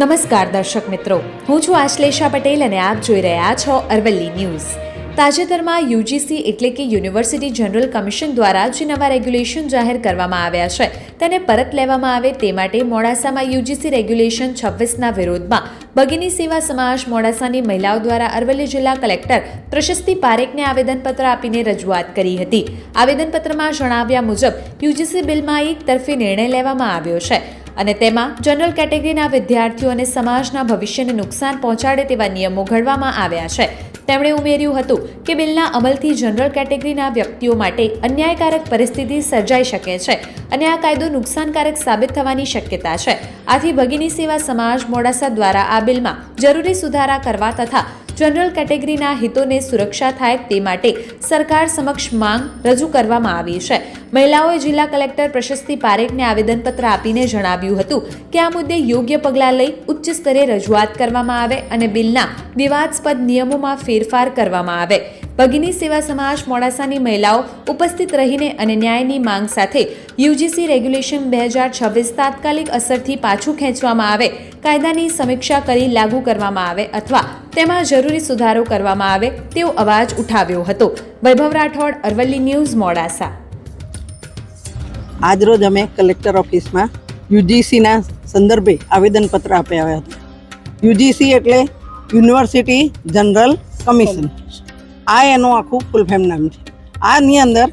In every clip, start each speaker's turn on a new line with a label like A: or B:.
A: નમસ્કાર દર્શક મિત્રો. હું છું આશ્લેષા પટેલ અને આપ જોઈ રહ્યા છો અરવલ્લી ન્યૂઝ. તાજેતરમાં યુજીસી એટલે કે યુનિવર્સિટી જનરલ કમિશન દ્વારા જે નવા રેગ્યુલેશન જાહેર કરવામાં આવ્યા છે. તેને પરત લેવામાં આવે તે માટે મોડાસામાં યુજીસી રેગ્યુલેશન છવ્વીસના વિરોધમાં બગીની સેવા સમાજ મોડાસાની મહિલાઓ દ્વારા અરવલ્લી જિલ્લા કલેક્ટર પ્રશસ્તિ પારેખને આવેદનપત્ર આપીને રજૂઆત કરી હતી. આવેદનપત્રમાં જણાવ્યા મુજબ, યુજીસી બિલમાં એક તરફી નિર્ણય લેવામાં આવ્યો છે. અને તેમાં જનરલ કેટેગરીના વિદ્યાર્થીઓ અને સમાજના ભવિષ્યને નુકસાન પહોંચાડે તેવા નિયમો ઘડવામાં આવ્યા છે. તેમણે ઉમેર્યું હતું કે બિલના અમલથી જનરલ કેટેગરીના વ્યક્તિઓ માટે અન્યાયકારક પરિસ્થિતિ સર્જાઈ શકે છે અને આ કાયદો નુકસાનકારક સાબિત થવાની શક્યતા છે. આથી ભગીની સેવા સમાજ મોડાસા દ્વારા આ બિલમાં જરૂરી સુધારા કરવા તથા જનરલ કેટેગરીના હિતોને સુરક્ષા થાય તે માટે સરકાર સમક્ષ માંગ રજૂ કરવામાં આવી છે. મહિલાઓએ જિલ્લા કલેક્ટર પ્રશસ્તિ પારેખને આવેદનપત્ર આપીને જણાવ્યું હતું કે આ મુદ્દે યોગ્ય પગલાં લઈ ઉચ્ચ સ્તરે રજૂઆત કરવામાં આવે અને બિલના વિવાદસ્પદ નિયમોમાં ફેરફાર કરવામાં આવે. ભગીની સેવા સમાજ મોડાસાની મહિલાઓ ઉપસ્થિત રહીને અને ન્યાયની માંગ સાથે યુજીસી રેગ્યુલેશન બે હજાર છવ્વીસ તાત્કાલિક અસરથી પાછું ખેંચવામાં આવે કાયદાની સમીક્ષા કરી લાગુ કરવામાં આવે અથવા તેમાં જરૂરી સુધારો કરવામાં આવે તેવો અવાજ ઉઠાવ્યો હતો. વૈભવ રાઠોડ, અરવલ્લી ન્યૂઝ, મોડાસા.
B: આજરોજ અમે કલેક્ટર ઓફિસમાં યુજીસીના સંદર્ભે આવેદનપત્ર આપ્યા હતા. યુજીસી એટલે યુનિવર્સિટી જનરલ કમિશન. આ એનું આખું ફૂલ નામ છે. આની અંદર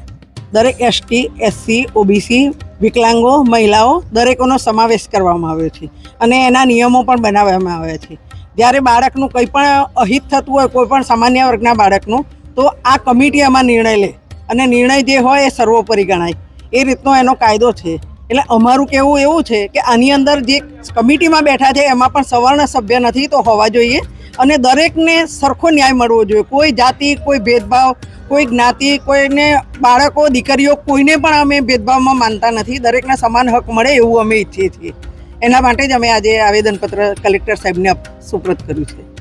B: દરેક એસટી, એસસી, ઓબીસી વિકલાંગો, મહિલાઓ દરેકોનો સમાવેશ કરવામાં આવ્યો છે અને એના નિયમો પણ બનાવવામાં આવ્યા છે. જ્યારે બાળકનું કંઈ પણ અહિત થતું હોય, કોઈ પણ સામાન્ય વર્ગના બાળકનું, તો આ કમિટી આમાં નિર્ણય લે અને નિર્ણય જે હોય એ સર્વોપરી ગણાય. એ રીતનો એનો કાયદો છે. એટલે અમારું કહેવું એવું છે કે આની અંદર જે કમિટીમાં બેઠા છે, એમાં પણ સવર્ણ સભ્ય નથી તો હોવા જોઈએ. અને દરેકને સરખો ન્યાય મળવો જોઈએ. કોઈ જાતિ, કોઈ ભેદભાવ, કોઈ જ્ઞાતિ, કોઈને બાળકો, દીકરીઓ, કોઈને પણ અમે ભેદભાવમાં માનતા નથી. દરેકને સમાન હક મળે એવું અમે ઈચ્છીએ છીએ. એના માટે જ અમે આજે આવેદનપત્ર કલેક્ટર સાહેબને સુપ્રત કર્યું છે.